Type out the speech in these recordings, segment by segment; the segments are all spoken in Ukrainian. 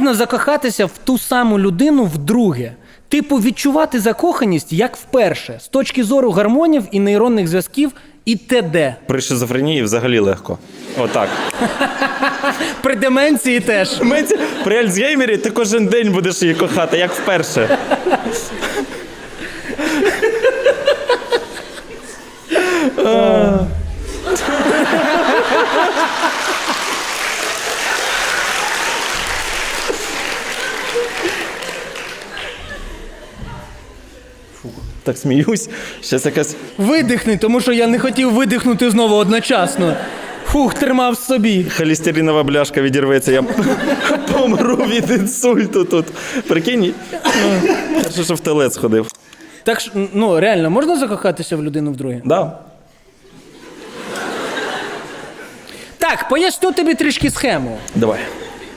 Можна закохатися в ту саму людину вдруге. Типу, відчувати закоханість як вперше, з точки зору гормонів і нейронних зв'язків і т.д. При шизофренії взагалі легко. Отак. При деменції теж. При Альцгеймері ти кожен день будеш її кохати, як вперше. Фу, Так сміюсь. Щас якась. Видихни, тому що я не хотів видихнути знову одночасно. Фух, тримав собі. Холестеринова бляшка відірветься, я помру від інсульту тут. Прикинь, перше, що в телець ходив. Так ж, ну реально, можна закохатися в людину вдруге? Да. Так, поясню тобі трішки схему. Давай.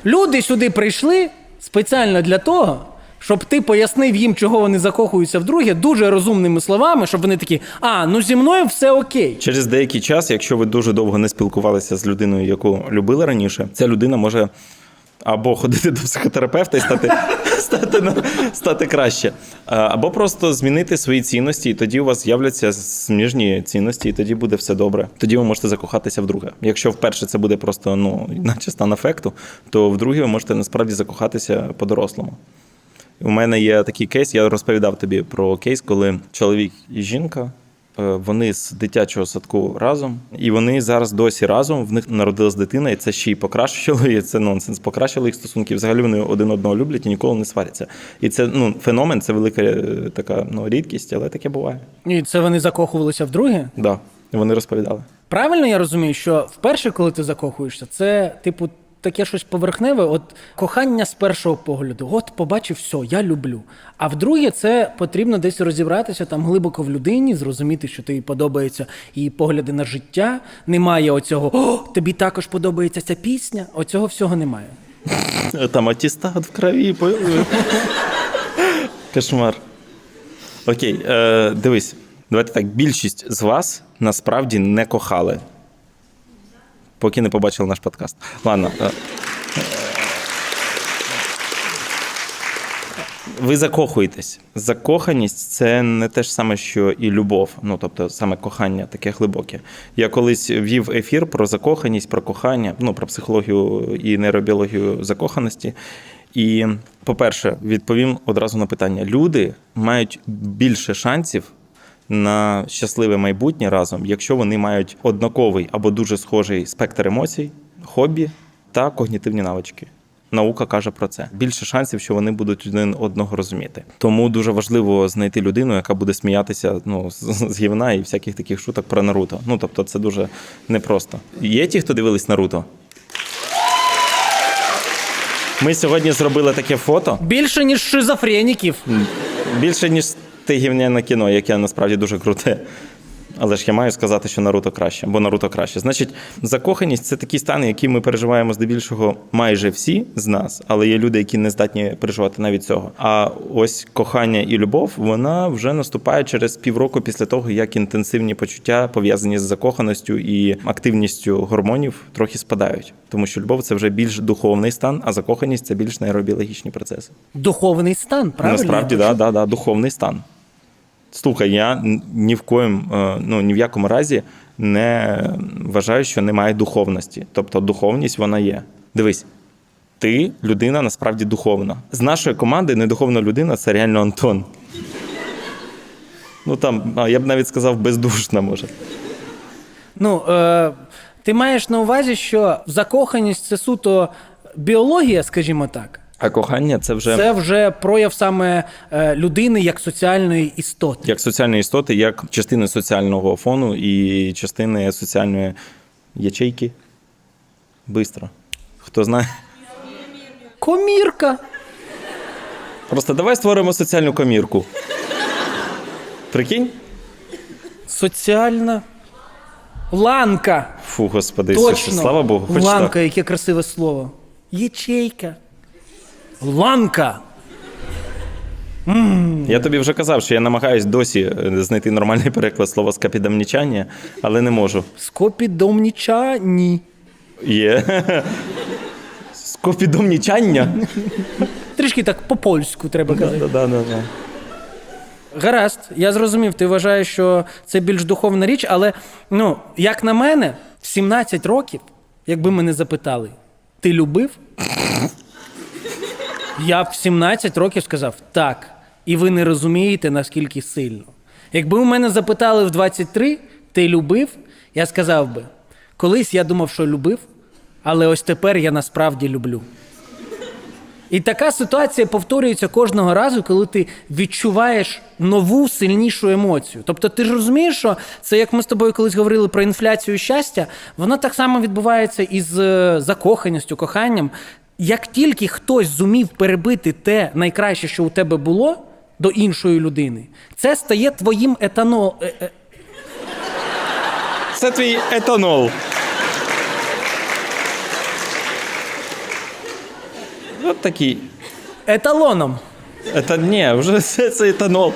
Люди сюди прийшли спеціально для того, щоб ти пояснив їм, чого вони закохуються вдруге, дуже розумними словами, щоб вони такі, а, ну зі мною все окей. Через деякий час, якщо ви дуже довго не спілкувалися з людиною, яку любили раніше, ця людина може або ходити до психотерапевта і стати, стати, стати краще, або просто змінити свої цінності, і тоді у вас з'являться сміжні цінності, і тоді буде все добре. Тоді ви можете закохатися вдруге. Якщо вперше це буде просто ну, наче стан ефекту, то вдруге ви можете насправді закохатися по-дорослому. У мене є такий кейс, я розповідав тобі про кейс, коли чоловік і жінка. е, Вони з дитячого садку разом, і вони зараз досі разом. В них народилась дитина, і це ще й покращило. І це нонсенс. Покращило їх стосунки. Взагалі вони один одного люблять і ніколи не сваряться. І це ну феномен, це велика е, така ну рідкість, але таке буває. І це вони закохувалися вдруге. Да, вони розповідали. Правильно я розумію, що вперше, коли ти закохуєшся, це типу таке щось поверхневе, от кохання з першого погляду. От побачив, все, я люблю. А вдруге, це потрібно десь розібратися там глибоко в людині, зрозуміти, що тобі подобаються її погляди на життя. Немає оцього О, тобі також подобається ця пісня. Оцього всього немає. Там атістат в крові. Кошмар. Окей, е, дивись. Давайте так. Більшість з вас насправді не кохали. Поки не побачили наш подкаст. Ладно. е. Ви закохуєтесь. Закоханість це не те ж саме, що і любов. Ну тобто саме кохання таке глибоке. Я колись вів ефір про закоханість, про кохання, ну про психологію і нейробіологію закоханості. І, по-перше, відповім одразу на питання: люди мають більше шансів на щасливе майбутнє разом, якщо вони мають однаковий або дуже схожий спектр емоцій, хобі та когнітивні навички. Наука каже про це. Більше шансів, що вони будуть один одного розуміти. Тому дуже важливо знайти людину, яка буде сміятися ну, з, гівна і всяких таких шуток про Наруто. Ну тобто, це дуже непросто. Є ті, хто дивились Наруто? Ми сьогодні зробили таке фото. Більше ніж шизофреніків. Більше, ніж те гівняне кіно, яке насправді дуже круте. Але ж я маю сказати, що Наруто краще, бо Наруто краще. Значить, закоханість це такий стан, який ми переживаємо здебільшого майже всі з нас, але є люди, які не здатні переживати навіть цього. А ось кохання і любов, вона вже наступає через півроку після того, як інтенсивні почуття пов'язані з закоханістю і активністю гормонів трохи спадають. Тому що любов це вже більш духовний стан, а закоханість це більш нейробіологічні процеси. Духовний стан, правильно? Насправді, да, да, да, духовний стан. Слухай, я ні в коїм, е, ну ні в якому разі не вважаю, що немає духовності. Тобто духовність вона є. Дивись, ти людина насправді духовна. З нашої команди недуховна людина це реально Антон. Ну там, я б навіть сказав, бездушна може. Ну, е, ти маєш на увазі, що закоханість це суто біологія, скажімо так. А кохання це вже Це вже прояв саме е, людини як соціальної істоти. як соціальні істоти, як частини соціального фону і частини соціальної ячейки. Бистро. Хто знає? Комірка. Просто давай створимо соціальну комірку. Прикинь? Соціальна ланка. Фу, господи, Точно. слава Богу, хоч ланка, так. яке красиве слово. Ячейка. Ланка. Я тобі вже казав, що я намагаюсь досі е, знайти нормальний переклад слова скапідамнічання, але не можу. Скопідомнічані. Є. Копідомнічання? Трішки так по-польську треба казати. Да-да-да. Гаразд, я зрозумів, ти вважаєш, що це більш духовна річ, але ну, як на мене, в 17 років, якби мене запитали, ти любив? Я в 17 років сказав так. І ви не розумієте, наскільки сильно. Якби у мене запитали в 23, ти любив, я сказав би, колись я думав, що любив, але ось тепер я насправді люблю. І така ситуація повторюється кожного разу, коли ти відчуваєш нову сильнішу емоцію. Тобто, ти ж розумієш, що це як ми з тобою колись говорили про інфляцію щастя, воно так само відбувається із е, закоханістю, коханням. Як тільки хтось зумів перебити те найкраще, що у тебе було, до іншої людини, це стає твоїм етанол. е- е- Це твій етанол. От такий. еталоном. Ета... Ні, вже це, це етанол.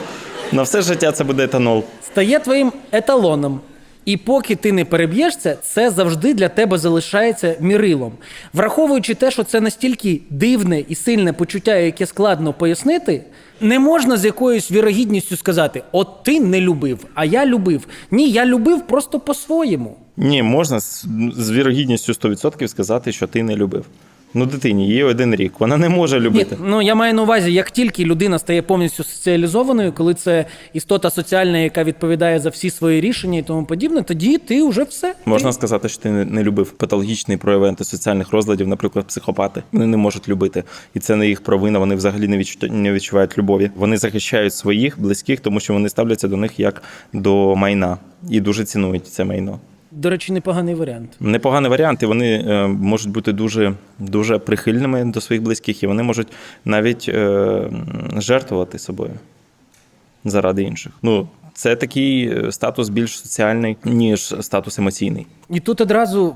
На все життя це буде етанол. стає твоїм еталоном. І поки ти не переб'єш це, це завжди для тебе залишається мірилом. Враховуючи те, що це настільки дивне і сильне почуття, яке складно пояснити, не можна з якоюсь вірогідністю сказати: от ти не любив, а я любив. Ні, я любив просто по-своєму. Ні, можна з, вірогідністю 100% сказати, що ти не любив. Ну, дитині їй один рік. Вона не може Ні, любити. ну я маю на увазі, як тільки людина стає повністю соціалізованою, коли це істота соціальна, яка відповідає за всі свої рішення і тому подібне, тоді ти вже все. Можна Ти- сказати, що ти не, любив патологічний прояви антисоціальних розладів, наприклад, психопати. Вони не можуть любити, і це не їх провина. Вони взагалі не відчувають, не відчувають любові. Вони захищають своїх близьких, тому що вони ставляться до них як до майна і дуже цінують це майно. До речі, непоганий варіант. Непоганий варіант, і вони е, можуть бути дуже, дуже прихильними до своїх близьких, і вони можуть навіть е, жертвувати собою заради інших. Ну, це такий е, статус більш соціальний, ніж статус емоційний. І тут одразу